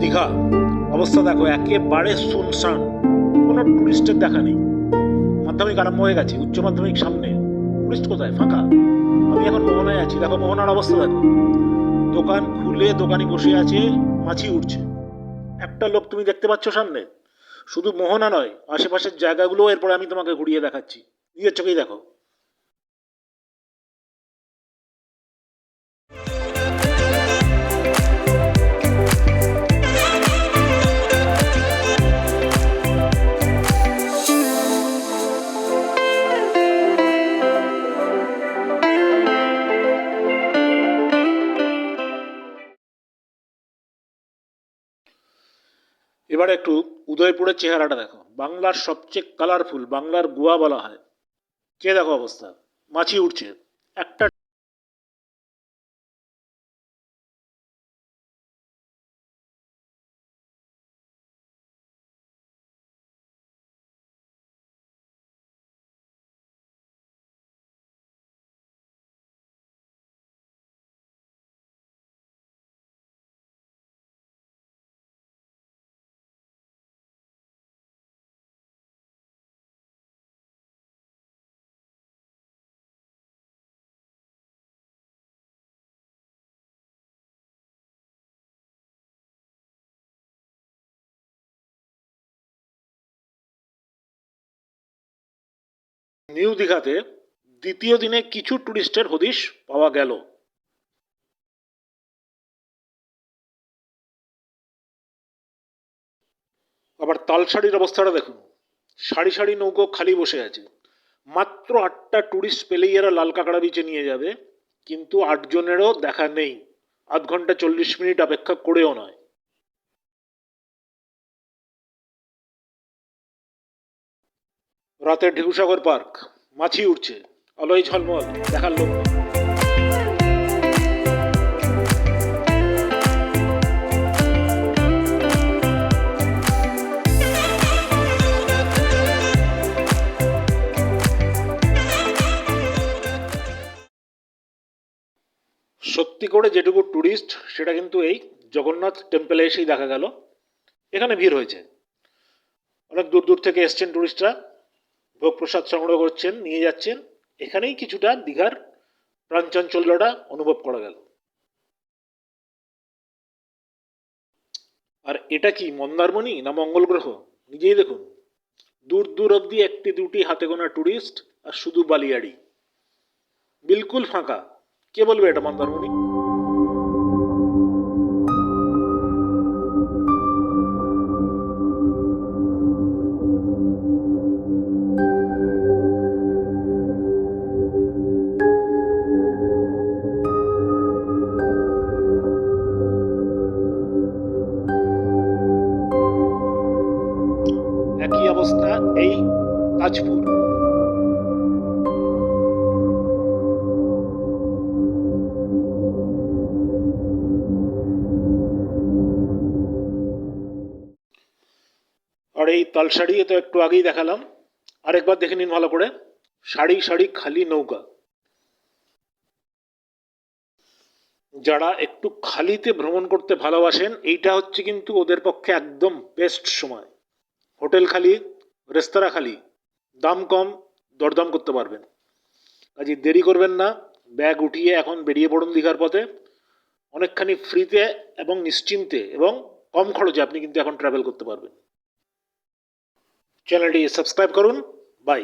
দীঘা। অবস্থা দেখো, একেবারে শুনশান কোনো টুরিস্টের দেখা নেই। মাধ্যমিক আরম্ভ হয়ে গেছে, উচ্চ মাধ্যমিক সামনে। টুরিস্ট কোথায়? ফাঁকা। আমি এখন মোহনায় আছি। দেখো মোহনার অবস্থা দেখো। দোকান খুলে দোকানি বসে আছে, মাছি উঠছে একটা লোক তুমি দেখতে পাচ্ছ সামনে? শুধু মোহনা নয়, আশেপাশের জায়গাগুলো এরপরে আমি তোমাকে ঘুরিয়ে দেখাচ্ছি। নিজের চোখেই দেখো। এবার একটু উদয়পুরের চেহারাটা দেখো। বাংলার সবচেয়ে কালারফুল বাংলার গোয়া বলা হয়। কে দেখো অবস্থা? মাছি উঠছে একটা নিউ দীঘাতে দ্বিতীয় দিনে কিছু টুরিস্টের হদিশ পাওয়া গেল। আবার তালসারির অবস্থাটা দেখুন। সারি সারি নৌকো খালি বসে আছে। মাত্র আটটা টুরিস্ট পেলেই এরা লাল কাঁকড়া বিচে নিয়ে যাবে, কিন্তু আটজনেরও দেখা নেই। আধ ঘণ্টা চল্লিশ মিনিট অপেক্ষা করেও নয়। রাতে ঢেউসাগর পার্ক, মাছি উঠছে আলোয় ঝলমল, দেখার লোক সত্যি করে যেটুকু ট্যুরিস্ট সেটা কিন্তু এই জগন্নাথ টেম্পলে এসেই দেখা গেল। এখানে ভিড় হয়েছে। অনেক দূর দূর থেকে এসছেন ট্যুরিস্টরা ভোগ প্রসাদ সংগ্রহ করছেন, নিয়ে যাচ্ছেন। এখানেই কিছুটা দীঘার প্রাণচাঞ্চল্যটা অনুভব করা গেল। আর এটা কি মন্দারমণি না মঙ্গল গ্রহ? নিজেই দেখুন। দূর দূর অব্দি একটি দুটি হাতে গোনা ট্যুরিস্ট আর শুধু বালিয়াড়ি। বিলকুল ফাঁকা। কে বলবে এটা মন্দারমণি? একই অবস্থা এই তাজপুর। আর এই তালসাড়ি তো একটু আগেই দেখালাম। আরেকবার দেখে নিন ভালো করে। সারি সারি খালি নৌকা। যারা একটু খালিতে ভ্রমণ করতে ভালোবাসেন, এইটা হচ্ছে কিন্তু ওদের পক্ষে একদম বেস্ট সময়। হোটেল খালি, রেস্তোরাঁ খালি, দাম কম, দরদাম করতে পারবেন। কাজে দেরি করবেন না, ব্যাগ উঠিয়ে এখন বেরিয়ে পড়ুন দীঘার পথে। অনেকখানি ফ্রিতে এবং নিশ্চিন্তে এবং কম খরচে আপনি কিন্তু এখন ট্রাভেল করতে পারবেন। চ্যানেলটি সাবস্ক্রাইব করুন বাই